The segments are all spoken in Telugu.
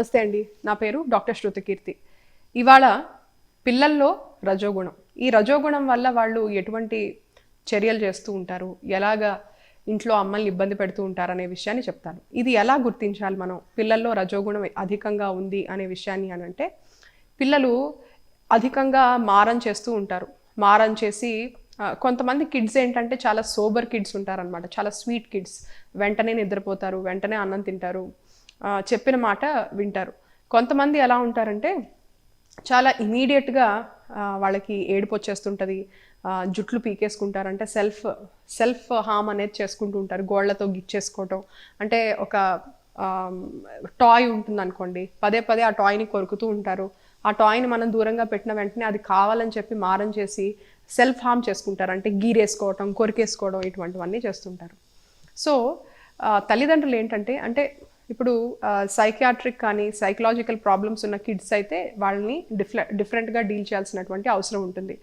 నమస్తే అండి. నా పేరు డాక్టర్ శృతికీర్తి. ఇవాళ పిల్లల్లో రజోగుణం. ఈ రజోగుణం వల్ల వాళ్ళు ఎటువంటి చర్యలు చేస్తూ ఉంటారు? ఎలాగా ఇంట్లో అమ్మల్ని ఇబ్బంది పెడుతూ ఉంటారు అనే విషయాన్ని చెప్తాను. ఇది ఎలా గుర్తించాలి మనం? పిల్లల్లో రజోగుణం అధికంగా ఉంది అనే విషయాన్ని అని అంటే పిల్లలు అధికంగా మారం చేస్తూ ఉంటారు. మారం చేసి కొంతమంది కిడ్స్ ఏంటంటే చాలా సోబర్ కిడ్స్ ఉంటారనమాట చాలా స్వీట్ కిడ్స్ వెంటనే నిద్రపోతారు వెంటనే అన్నం తింటారు. చెప్పిన మాట వింటారు. కొంతమంది ఎలా ఉంటారంటే చాలా ఇమీడియట్గా వాళ్ళకి ఏడుపు వచ్చేస్తుంటుంది జుట్లు పీకేసుకుంటారు. అంటే సెల్ఫ్ సెల్ఫ్ హామ్ అనేది చేసుకుంటూ ఉంటారు. గోళ్ళతో గిచ్చేసుకోవటం. అంటే ఒక టాయ్ ఉంటుంది అనుకోండి పదే పదే ఆ టాయ్ని కొరుకుతూ ఉంటారు. ఆ టాయ్ని మనం దూరంగా పెట్టిన వెంటనే అది కావాలని చెప్పి మారం చేసి సెల్ఫ్ హామ్ చేసుకుంటారు. అంటే గీరేసుకోవటం కొరికేసుకోవడం ఇటువంటివన్నీ చేస్తుంటారు. సో తల్లిదండ్రులు ఏంటంటే అంటే ఇప్పుడు సైకియాట్రిక్ కానీ సైకలాజికల్ ప్రాబ్లమ్స్ ఉన్న కిడ్స్ అయితే వాళ్ళని డిఫరె డిఫరెంట్గా డీల్ చేయాల్సినటువంటి అవసరం ఉంటుంది.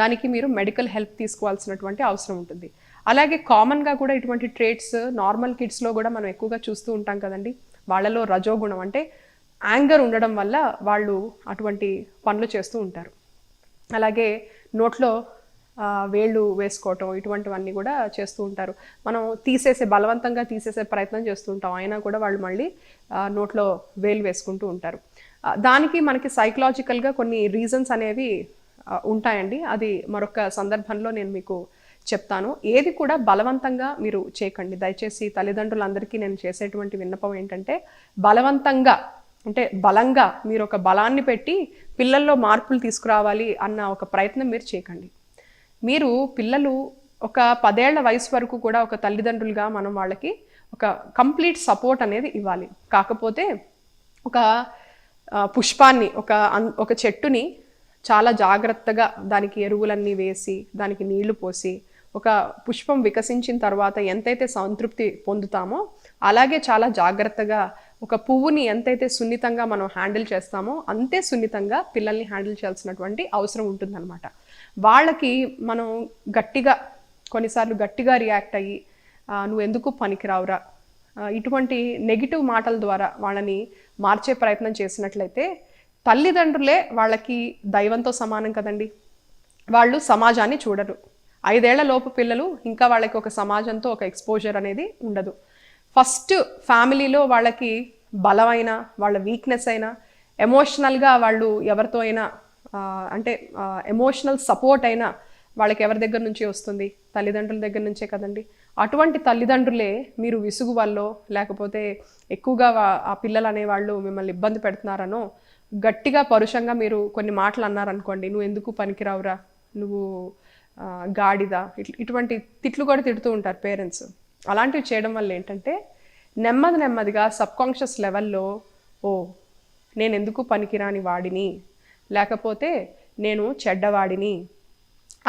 దానికి మీరు మెడికల్ హెల్ప్ తీసుకోవాల్సినటువంటి అవసరం ఉంటుంది. అలాగే కామన్గా కూడా ఇటువంటి ట్రేట్స్ నార్మల్ కిడ్స్లో కూడా మనం ఎక్కువగా చూస్తూ ఉంటాం కదండి. వాళ్ళలో రజోగుణం అంటే యాంగర్ ఉండడం వల్ల వాళ్ళు అటువంటి పనులు చేస్తూ ఉంటారు. అలాగే నోట్లో వేళ్ళు వేసుకోవటం ఇటువంటివన్నీ కూడా చేస్తూ ఉంటారు. మనం తీసేసే బలవంతంగా తీసేసే ప్రయత్నం చేస్తూ ఉంటాం. అయినా కూడా వాళ్ళు మళ్ళీ నోట్లో వేలు వేసుకుంటూ ఉంటారు. దానికి మనకి సైకలాజికల్గా కొన్ని రీజన్స్ అనేవి ఉంటాయండి. అది మరొక సందర్భంలో నేను మీకు చెప్తాను. ఏది కూడా బలవంతంగా మీరు చేయకండి. దయచేసి తల్లిదండ్రులందరికీ నేను చేసేటువంటి విన్నపం ఏంటంటే బలవంతంగా అంటే బలంగా మీరు ఒక బలాన్ని పెట్టి పిల్లల్లో మార్పులు తీసుకురావాలి అన్న ఒక ప్రయత్నం మీరు చేయకండి. మీరు పిల్లలు ఒక పదేళ్ళ వయసు వరకు కూడా ఒక తల్లిదండ్రులుగా మనం వాళ్ళకి ఒక కంప్లీట్ సపోర్ట్ అనేది ఇవ్వాలి. కాకపోతే ఒక పుష్పాన్ని ఒక ఒక చెట్టుని చాలా జాగ్రత్తగా దానికి ఎరువులన్నీ వేసి దానికి నీళ్ళు పోసి ఒక పుష్పం వికసించిన తర్వాత ఎంతైతే సంతృప్తి పొందుతామో అలాగే చాలా జాగ్రత్తగా ఒక పువ్వుని ఎంతైతే సున్నితంగా మనం హ్యాండిల్ చేస్తామో అంతే సున్నితంగా పిల్లల్ని హ్యాండిల్ చేయాల్సినటువంటి అవసరం ఉంటుందన్నమాట. వాళ్ళకి మనం గట్టిగా కొన్నిసార్లు గట్టిగా రియాక్ట్ అయ్యి నువ్వు ఎందుకు పనికిరావురా? ఇటువంటి నెగిటివ్ మాటల ద్వారా వాళ్ళని మార్చే ప్రయత్నం చేసినట్లయితే తల్లిదండ్రులే వాళ్ళకి దైవంతో సమానం కదండి. వాళ్ళు సమాజాన్ని చూడరు. ఐదేళ్ళ లోపు పిల్లలు ఇంకా వాళ్ళకి ఒక సమాజంతో ఒక ఎక్స్పోజర్ అనేది ఉండదు. ఫస్ట్ ఫ్యామిలీలో వాళ్ళకి బలమైన వాళ్ళ వీక్నెస్ అయినా ఎమోషనల్గా వాళ్ళు ఎవరితో అయినా అంటే ఎమోషనల్ సపోర్ట్ అయినా వాళ్ళకి ఎవరి దగ్గర నుంచి వస్తుంది? తల్లిదండ్రుల దగ్గర నుంచే కదండి. అటువంటి తల్లిదండ్రులే మీరు విసుగు వల్ల లేకపోతే ఎక్కువగా ఆ పిల్లలు అనేవాళ్ళు మిమ్మల్ని ఇబ్బంది పెడుతున్నారనో గట్టిగా పరుషంగా మీరు కొన్ని మాటలు అన్నారనుకోండి నువ్వు ఎందుకు పనికిరావురా? నువ్వు గాడిదా గాడిద. ఇట్- ఇటువంటి తిట్లు కూడా తిడుతూ ఉంటారు పేరెంట్స్. అలాంటివి చేయడం వల్ల ఏంటంటే నెమ్మది నెమ్మదిగా సబ్కాన్షియస్ లెవెల్లో ఓ నేను ఎందుకు పనికిరాని వాడిని? లేకపోతే నేను చెడ్డవాడిని?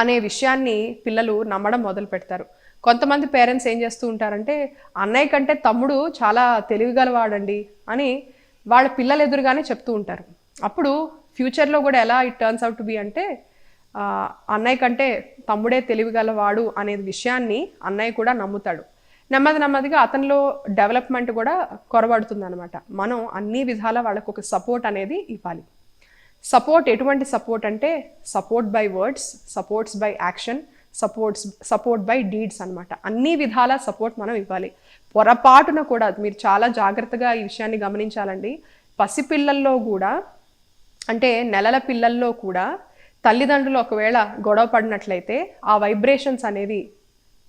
అనే విషయాన్ని పిల్లలు నమ్మడం మొదలు పెడతారు. కొంతమంది పేరెంట్స్ ఏం చేస్తూ ఉంటారంటే అన్నయ్య కంటే తమ్ముడు చాలా తెలివిగలవాడండి అని వాళ్ళ పిల్లలు ఎదురుగానే చెప్తూ ఉంటారు. అప్పుడు ఫ్యూచర్లో కూడా ఎలా it turns out to be అంటే అన్నయ్య కంటే తమ్ముడే తెలివిగలవాడు అనే విషయాన్ని అన్నయ్య కూడా నమ్ముతాడు. నెమ్మది నెమ్మదిగా అతనిలో డెవలప్మెంట్ కూడా కొరబడుతుంది అనమాట మనం అన్ని విధాల వాళ్ళకు ఒక సపోర్ట్ అనేది ఇవ్వాలి. సపోర్ట్ ఎటువంటి సపోర్ట్ అంటే support by words supports by action supports support by deeds అనమాట అన్ని విధాల సపోర్ట్ మనం ఇవ్వాలి. పొరపాటున కూడా మీరు చాలా జాగ్రత్తగా ఈ విషయాన్ని గమనించాలండి. పసిపిల్లల్లో కూడా అంటే నెలల పిల్లల్లో కూడా తల్లిదండ్రులు ఒకవేళ గొడవ పడినట్లయితే ఆ వైబ్రేషన్స్ అనేవి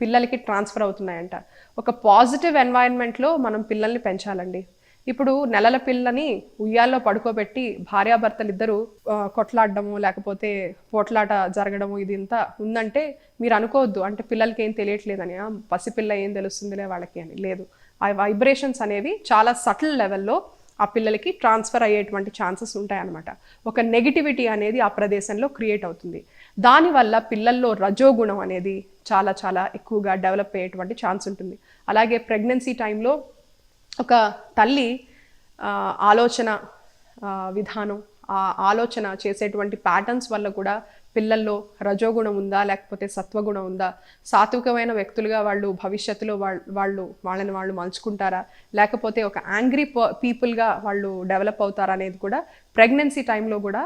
పిల్లలకి ట్రాన్స్ఫర్ అవుతున్నాయంట. ఒక పాజిటివ్ ఎన్వైరన్మెంట్లో మనం పిల్లల్ని పెంచాలండి. ఇప్పుడు నెలల పిల్లని ఉయ్యాల్లో పడుకోబెట్టి భార్యాభర్తలు ఇద్దరు కొట్లాడడము లేకపోతే పోట్లాట జరగడము ఇది ఇంత ఉందంటే మీరు అనుకోవద్దు. అంటే పిల్లలకి ఏం తెలియట్లేదని. "ఆ, పసిపిల్ల ఏం తెలుస్తుందిలే వాళ్ళకి అని. లేదు. ఆ వైబ్రేషన్స్ అనేవి చాలా సటిల్ లెవెల్లో ఆ పిల్లలకి ట్రాన్స్ఫర్ అయ్యేటువంటి ఛాన్సెస్ ఉంటాయన్నమాట. ఒక నెగిటివిటీ అనేది ఆ ప్రదేశంలో క్రియేట్ అవుతుంది. దానివల్ల పిల్లల్లో రజోగుణం అనేది చాలా చాలా ఎక్కువగా డెవలప్ అయ్యేటువంటి ఛాన్స్ ఉంటుంది. అలాగే ప్రెగ్నెన్సీ టైంలో ఒక తల్లి ఆలోచన విధానం ఆ ఆలోచన చేసేటువంటి ప్యాటర్న్స్ వల్ల కూడా పిల్లల్లో రజోగుణం ఉందా లేకపోతే సత్వగుణం ఉందా? సాత్వికమైన వ్యక్తులుగా వాళ్ళు భవిష్యత్తులో వాళ్ళు వాళ్ళు వాళ్ళని వాళ్ళు మలుచుకుంటారా? లేకపోతే ఒక యాంగ్రీ పీపుల్గా వాళ్ళు డెవలప్ అవుతారా అనేది కూడా ప్రెగ్నెన్సీ టైంలో కూడా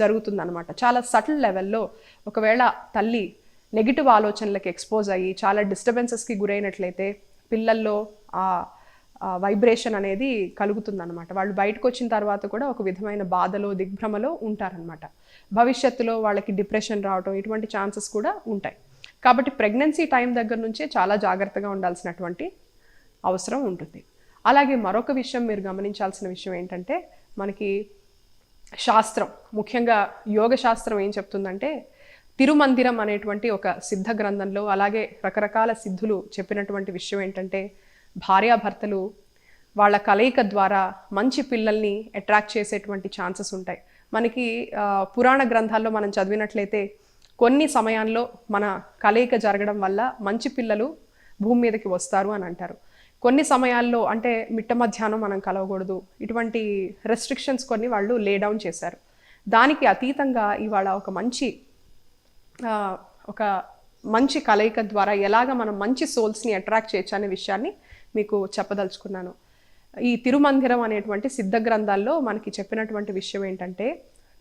జరుగుతుందన్నమాట. చాలా సటిల్ లెవెల్లో ఒకవేళ తల్లి నెగిటివ్ ఆలోచనలకు ఎక్స్పోజ్ అయ్యి చాలా డిస్టర్బెన్సెస్కి గురైనట్లయితే పిల్లల్లో ఆ వైబ్రేషన్ అనేది కలుగుతుందన్నమాట. వాళ్ళు బయటకు వచ్చిన తర్వాత కూడా ఒక విధమైన బాధలో దిగ్భ్రమలో ఉంటారనమాట భవిష్యత్తులో వాళ్ళకి డిప్రెషన్ రావడం ఇటువంటి ఛాన్సెస్ కూడా ఉంటాయి. కాబట్టి ప్రెగ్నెన్సీ టైం దగ్గర నుంచే చాలా జాగ్రత్తగా ఉండాల్సినటువంటి అవసరం ఉంటుంది. అలాగే మరొక విషయం మీరు గమనించాల్సిన విషయం ఏంటంటే మనకి శాస్త్రం ముఖ్యంగా యోగ శాస్త్రం ఏం చెప్తుందంటే తిరుమందిరం అనేటువంటి ఒక సిద్ధ గ్రంథంలో అలాగే రకరకాల సిద్ధులు చెప్పినటువంటి విషయం ఏంటంటే భార్యాభర్తలు వాళ్ళ కలయిక ద్వారా మంచి పిల్లల్ని అట్రాక్ట్ చేసేటువంటి ఛాన్సెస్ ఉంటాయి. మనకి పురాణ గ్రంథాల్లో మనం చదివినట్లయితే కొన్ని సమయాల్లో మన కలయిక జరగడం వల్ల మంచి పిల్లలు భూమి మీదకి వస్తారు అని అంటారు. కొన్ని సమయాల్లో అంటే మిట్ట మధ్యాహ్నం మనం కలవకూడదు. ఇటువంటి రెస్ట్రిక్షన్స్ కొన్ని వాళ్ళు లే డౌన్ చేశారు. దానికి అతీతంగా ఇవాళ ఒక మంచి ఒక మంచి కలయిక ద్వారా ఎలాగ మనం మంచి సోల్స్ని అట్రాక్ట్ చేయొచ్చు అనే విషయాన్ని మీకు చెప్పదలుచుకున్నాను. ఈ తిరుమందిరం అనేటువంటి సిద్ధ గ్రంథాల్లో మనకి చెప్పినటువంటి విషయం ఏంటంటే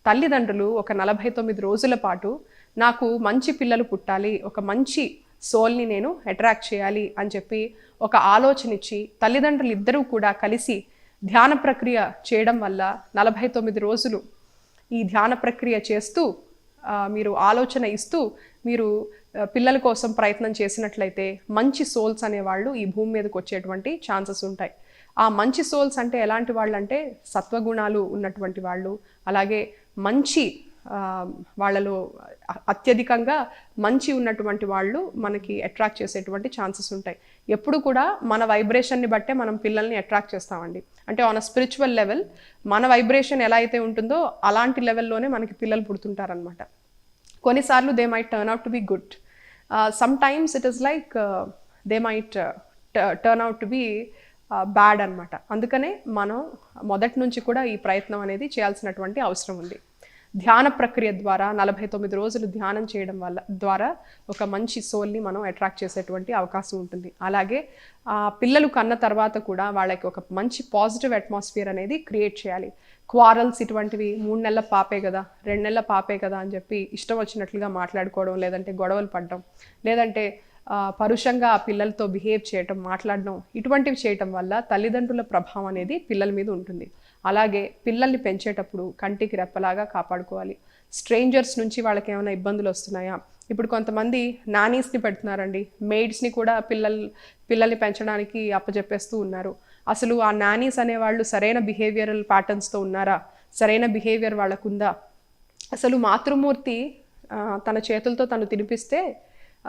తల్లిదండ్రులు ఒక నలభై తొమ్మిది రోజుల పాటు నాకు మంచి పిల్లలు పుట్టాలి ఒక మంచి సోల్ని నేను అట్రాక్ట్ చేయాలి అని చెప్పి ఒక ఆలోచన ఇచ్చి తల్లిదండ్రులు ఇద్దరూ కూడా కలిసి ధ్యాన ప్రక్రియ చేయడం వల్ల నలభై తొమ్మిది రోజులు ఈ ధ్యాన ప్రక్రియ చేస్తూ మీరు ఆలోచన ఇస్తూ మీరు పిల్లల కోసం ప్రయత్నం చేసినట్లయితే మంచి సోల్స్ అనేవాళ్ళు ఈ భూమి మీదకి వచ్చేటువంటి ఛాన్సెస్ ఉంటాయి. ఆ మంచి సోల్స్ అంటే ఎలాంటి వాళ్ళు అంటే సత్వగుణాలు ఉన్నటువంటి వాళ్ళు అలాగే మంచి వాళ్ళలో అత్యధికంగా మంచి ఉన్నటువంటి వాళ్ళు మనకి అట్రాక్ట్ చేసేటువంటి ఛాన్సెస్ ఉంటాయి. ఎప్పుడు కూడా మన వైబ్రేషన్ని బట్టే మనం పిల్లల్ని అట్రాక్ట్ చేస్తామండి. అంటే ఆన్ అ స్పిరిచువల్ లెవెల్ మన వైబ్రేషన్ ఎలా అయితే ఉంటుందో అలాంటి లెవెల్లోనే మనకి పిల్లలు పుడుతుంటారనమాట కొన్నిసార్లు they might turn out to be good sometimes it is like they might turn out to be bad అనమాట అందుకనే మనం మొదటి నుంచి కూడా ఈ ప్రయత్నం అనేది చేయాల్సినటువంటి అవసరం ఉంది. ధ్యాన ప్రక్రియ ద్వారా నలభై తొమ్మిది రోజులు ధ్యానం చేయడం వల్ల ద్వారా ఒక మంచి సోల్ని మనం అట్రాక్ట్ చేసేటువంటి అవకాశం ఉంటుంది. అలాగే ఆ పిల్లలు కన్న తర్వాత కూడా వాళ్ళకి ఒక మంచి పాజిటివ్ అట్మాస్ఫియర్ అనేది క్రియేట్ చేయాలి. క్వారల్స్ ఇటువంటివి మూడు నెలల పాపే కదా రెండు నెలల పాపే కదా అని చెప్పి ఇష్టం వచ్చినట్లుగా మాట్లాడుకోవడం లేదంటే గొడవలు పడడం లేదంటే పరుషంగా ఆ పిల్లలతో బిహేవ్ చేయటం మాట్లాడడం ఇటువంటివి చేయటం వల్ల తల్లిదండ్రుల ప్రభావం అనేది పిల్లల మీద ఉంటుంది. అలాగే పిల్లల్ని పెంచేటప్పుడు కంటికి రెప్పలాగా కాపాడుకోవాలి. స్ట్రేంజర్స్ నుంచి వాళ్ళకి ఏమైనా ఇబ్బందులు వస్తున్నాయా? ఇప్పుడు కొంతమంది నానీస్ని పెడుతున్నారండి. మెయిడ్స్ని కూడా పిల్లలు పిల్లల్ని పెంచడానికి అప్పచెప్పేస్తూ ఉన్నారు. అసలు ఆ నానీస్ అనేవాళ్ళు సరైన బిహేవియరల్ ప్యాటర్న్స్తో ఉన్నారా? సరైన బిహేవియర్ వాళ్ళకుందా? అసలు మాతృమూర్తి తన చేతులతో తను తినిపిస్తే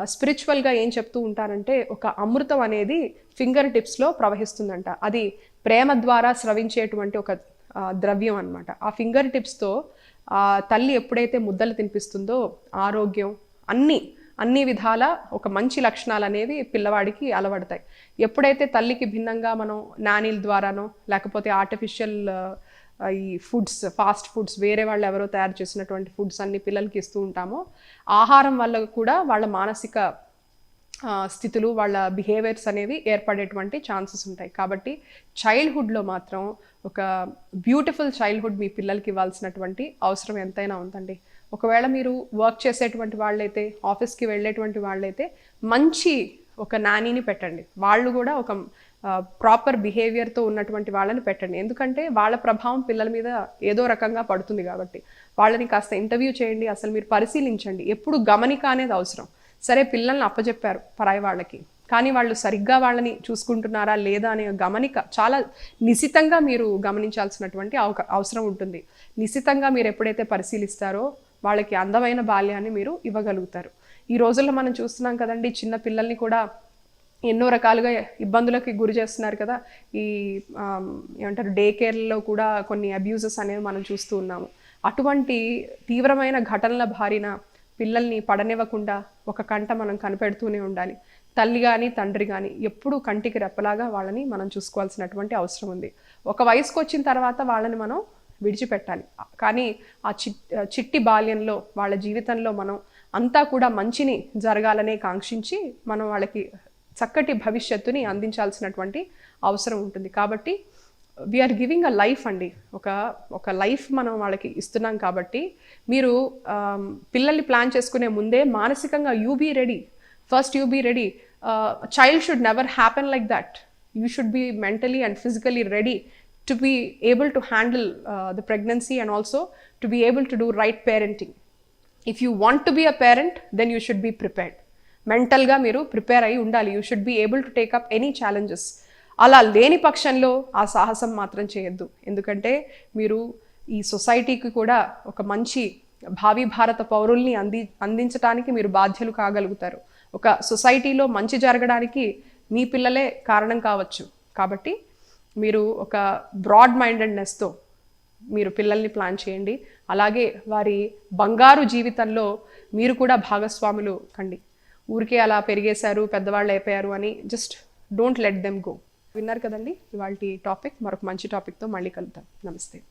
స్పిరిచువల్గా ఏం చెప్తూ ఉంటారంటే ఒక అమృతం అనేది ఫింగర్ టిప్స్లో ప్రవహిస్తుందంట. అది ప్రేమ ద్వారా స్రవించేటువంటి ఒక ద్రవ్యం అన్నమాట. ఆ ఫింగర్ టిప్స్తో తల్లి ఎప్పుడైతే ముద్దలు తినిపిస్తుందో ఆరోగ్యం అన్నీ అన్ని విధాల ఒక మంచి లక్షణాలు అనేవి పిల్లవాడికి అలవడతాయి. ఎప్పుడైతే తల్లికి భిన్నంగా మనం నానీల ద్వారానో లేకపోతే ఆర్టిఫిషియల్ ఈ ఫుడ్స్ ఫాస్ట్ ఫుడ్స్ వేరే వాళ్ళు ఎవరో తయారు చేసినటువంటి ఫుడ్స్ అన్ని పిల్లలకి ఇస్తూ ఉంటామో ఆహారం వల్ల కూడా వాళ్ళ మానసిక స్థితులు వాళ్ళ బిహేవియర్స్ అనేవి ఏర్పడేటువంటి ఛాన్సెస్ ఉంటాయి. కాబట్టి చైల్డ్హుడ్లో మాత్రం ఒక బ్యూటిఫుల్ చైల్డ్హుడ్ మీ పిల్లలకి ఇవ్వాల్సినటువంటి అవసరం ఎంతైనా ఉందండి. ఒకవేళ మీరు వర్క్ చేసేటువంటి వాళ్ళైతే ఆఫీస్కి వెళ్ళేటువంటి వాళ్ళైతే మంచి ఒక నానీని పెట్టండి. వాళ్ళు కూడా ఒక ప్రాపర్ బిహేవియర్తో ఉన్నటువంటి వాళ్ళని పెట్టండి. ఎందుకంటే వాళ్ళ ప్రభావం పిల్లల మీద ఏదో రకంగా పడుతుంది కాబట్టి. వాళ్ళని కాస్త ఇంటర్వ్యూ చేయండి అసలు మీరు పరిశీలించండి. ఎప్పుడు గమనిక అనేది అవసరం. సరే పిల్లల్ని అప్పచెప్పారు పరాయి వాళ్ళకి. కానీ వాళ్ళు సరిగ్గా వాళ్ళని చూసుకుంటున్నారా లేదా అనే గమనిక చాలా నిశితంగా మీరు గమనించాల్సినటువంటి అవక అవసరం ఉంటుంది. నిశితంగా మీరు ఎప్పుడైతే పరిశీలిస్తారో వాళ్ళకి అందమైన బాల్యాన్ని మీరు ఇవ్వగలుగుతారు. ఈ రోజుల్లో మనం చూస్తున్నాం కదండి చిన్న పిల్లల్ని కూడా ఎన్నో రకాలుగా ఇబ్బందులకి గురి చేస్తున్నారు కదా. ఈ ఏమంటారు డే కేర్లో కూడా కొన్ని అబ్యూజెస్ అనేవి మనం చూస్తూ ఉన్నాము. అటువంటి తీవ్రమైన ఘటనల బారిన పిల్లల్ని పడనివ్వకుండా ఒక కంట మనం కనిపెడుతూనే ఉండాలి. తల్లి కానీ తండ్రి కానీ ఎప్పుడూ కంటికి రెప్పలాగా వాళ్ళని మనం చూసుకోవాల్సినటువంటి అవసరం ఉంది. ఒక వయసుకు వచ్చిన తర్వాత వాళ్ళని మనం విడిచిపెట్టాలి. కానీ ఆ చిట్ చిట్టి బాల్యంలో వాళ్ళ జీవితంలో మనం అంతా కూడా మంచిని జరగాలనే కాంక్షించి మనం వాళ్ళకి చక్కటి భవిష్యత్తుని అందించాల్సినటువంటి అవసరం ఉంటుంది. కాబట్టి వీఆర్ గివింగ్ అ లైఫ్ అండి. ఒక ఒక లైఫ్ మనం వాళ్ళకి ఇస్తున్నాం కాబట్టి మీరు పిల్లల్ని ప్లాన్ చేసుకునే ముందే మానసికంగా you be ready first you be ready child should never happen like that you should be mentally and physically ready to be able to handle the pregnancy and also to be able to do right parenting if you want to be a parent then you should be prepared మెంటల్గా మీరు ప్రిపేర్ అయి ఉండాలి. You should be able to up any challenges అలా లేని పక్షంలో ఆ సాహసం మాత్రం చేయొద్దు. ఎందుకంటే మీరు ఈ సొసైటీకి కూడా ఒక మంచి భావి భారత పౌరుల్ని అంది అందించడానికి మీరు బాధ్యులు కాగలుగుతారు. ఒక సొసైటీలో మంచి జరగడానికి మీ పిల్లలే కారణం కావచ్చు. కాబట్టి మీరు ఒక బ్రాడ్ మైండెడ్నెస్తో మీరు పిల్లల్ని ప్లాన్ చేయండి. అలాగే వారి బంగారు జీవితంలో మీరు కూడా భాగస్వాములు కండి. ఊరికే అలా పెరిగేశారు పెద్దవాళ్ళు అయిపోయారు అని just don't let them go. విన్నారు కదండి? ఇవాళ టాపిక్ మరొక మంచి టాపిక్తో మళ్ళీ కలుద్దాం. నమస్తే.